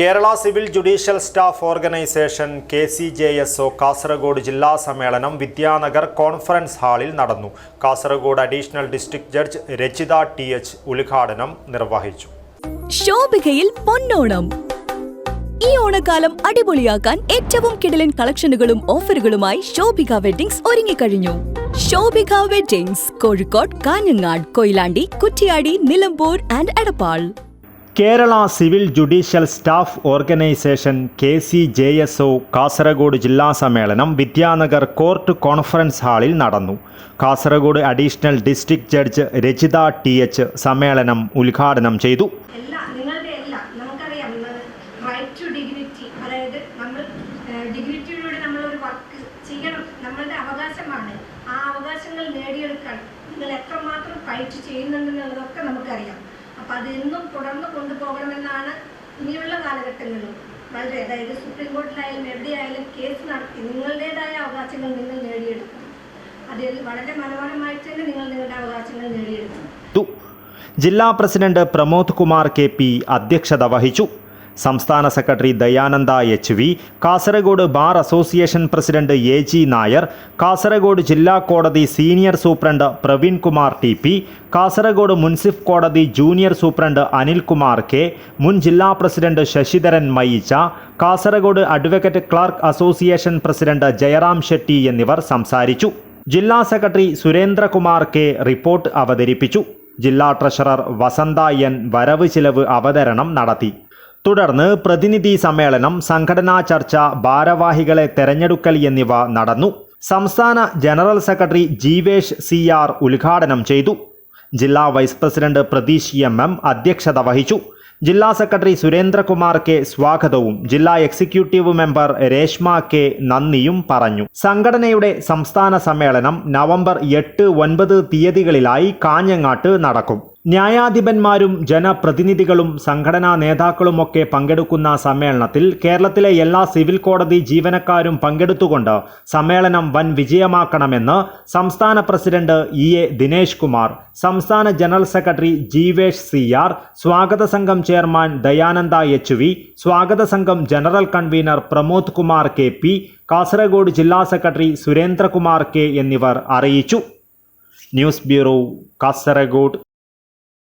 Kerala civil judicial staff organisation K C J S O Kasaragod ജില്ലാ സമ്മേളനം Vidyanagar conference ഹാളിൽ നടന്നു. Kasaragod additional district judge Rachitha T H ഉദ്ഘാടനം നിർവഹിച്ചു. ശോഭികയിൽ പൊന്നോണം. ഈ ഓണക്കാലം അടിപൊളിയാക്കാൻ ഏറ്റവും കിടലൻ കളക്ഷനുകളും ഓഫറുകളുമായി ശോഭിക വെഡിങ്സ് ഒരുങ്ങിക്കഴിഞ്ഞു. Shobhika weddings Kozhikode Kanhangad Koyilandy Kuttiady Nilambur and Edappal. Kerala civil judicial staff organisation K C J S O Kasaragod ജില്ലാ സമ്മേളനം വിദ്യാനഗർ കോർട്ട് കോൺഫറൻസ് ഹാളിൽ നടന്നു. Kasaragod additional district judge Rachitha T H സമ്മേളനം ഉദ്ഘാടനം ചെയ്തു. നമ്മൾ ഡിഗ്നിറ്റിയിലൂടെ നമ്മളൊരു വർക്ക് ചെയ്യണം. നമ്മളുടെ അവകാശമാണ്. ആ അവകാശങ്ങൾ നേടിയെടുക്കാൻ നിങ്ങൾ എത്രമാത്രം ഫൈറ്റ് ചെയ്യുന്നുണ്ടെന്നുള്ളതൊക്കെ നമുക്കറിയാം. അപ്പം അതെന്നും തുടർന്ന് കൊണ്ടുപോകണമെന്നാണ് ഇനിയുള്ള കാലഘട്ടങ്ങളിലും. വളരെ അതായത് സുപ്രീം കോടതിയിലായാലും എവിടെയായാലും കേസ് നടത്തി നിങ്ങളുടേതായ അവകാശങ്ങൾ നിങ്ങൾ നേടിയെടുക്കണം. അതിൽ വളരെ മനോഹരമായിട്ട് തന്നെ നിങ്ങൾ നിങ്ങളുടെ അവകാശങ്ങൾ നേടിയെടുക്കണം. ജില്ലാ president Pramod Kumar K P അധ്യക്ഷത വഹിച്ചു. സംസ്ഥാന secretary Dayananda H V Kasaragod bar association president A G Nair Kasaragod ജില്ലാ കോടതി senior superintendent Praveen Kumar T P Kasaragod മുൻസിഫ് കോടതി ജൂനിയർ സൂപ്രണ്ട് അനിൽകുമാർ കെ മുൻ ജില്ലാ president Sasidharan Mayicha Kasaragod advocate clerk association president Jayaram Shetty എന്നിവർ സംസാരിച്ചു. ജില്ലാ secretary Surendrakumar K report അവതരിപ്പിച്ചു. ജില്ലാ ട്രഷറർ വസന്ത എൻ വരവ് ചിലവ് അവതരണം നടത്തി. തുടർന്ന് പ്രതിനിധി സമ്മേളനം സംഘടനാ ചർച്ച ഭാരവാഹികളെ തെരഞ്ഞെടുക്കൽ എന്നിവ നടന്നു. സംസ്ഥാന general secretary Jeevesh C R ഉദ്ഘാടനം ചെയ്തു. ജില്ലാ vice president Pratheesh M M അധ്യക്ഷത വഹിച്ചു. ജില്ലാ സെക്രട്ടറി സുരേന്ദ്രകുമാർ കെ സ്വാഗതവും ജില്ലാ എക്സിക്യൂട്ടീവ് മെമ്പർ രേഷ്മ കെ നന്ദിയും പറഞ്ഞു. സംഘടനയുടെ സംസ്ഥാന സമ്മേളനം നവംബർ എട്ട് ഒൻപത് തീയതികളിലായി കാഞ്ഞങ്ങാട്ട് നടക്കും. ന്യായാധിപന്മാരും ജനപ്രതിനിധികളും സംഘടനാ നേതാക്കളുമൊക്കെ പങ്കെടുക്കുന്ന സമ്മേളനത്തിൽ കേരളത്തിലെ എല്ലാ സിവിൽ കോടതി ജീവനക്കാരും പങ്കെടുത്തുകൊണ്ട് സമ്മേളനം വൻ വിജയമാക്കണമെന്ന് സംസ്ഥാന president E A Dinesh Kumar സംസ്ഥാന general secretary Jeevesh C R സ്വാഗത സംഘം ചെയർമാൻ ദയാനന്ദ എച്ച് വി സ്വാഗത സംഘം general convener Pramod Kumar K P Kasaragod ജില്ലാ സെക്രട്ടറി സുരേന്ദ്രകുമാർ കെ എന്നിവർ അറിയിച്ചു. News bureau Kasaragod.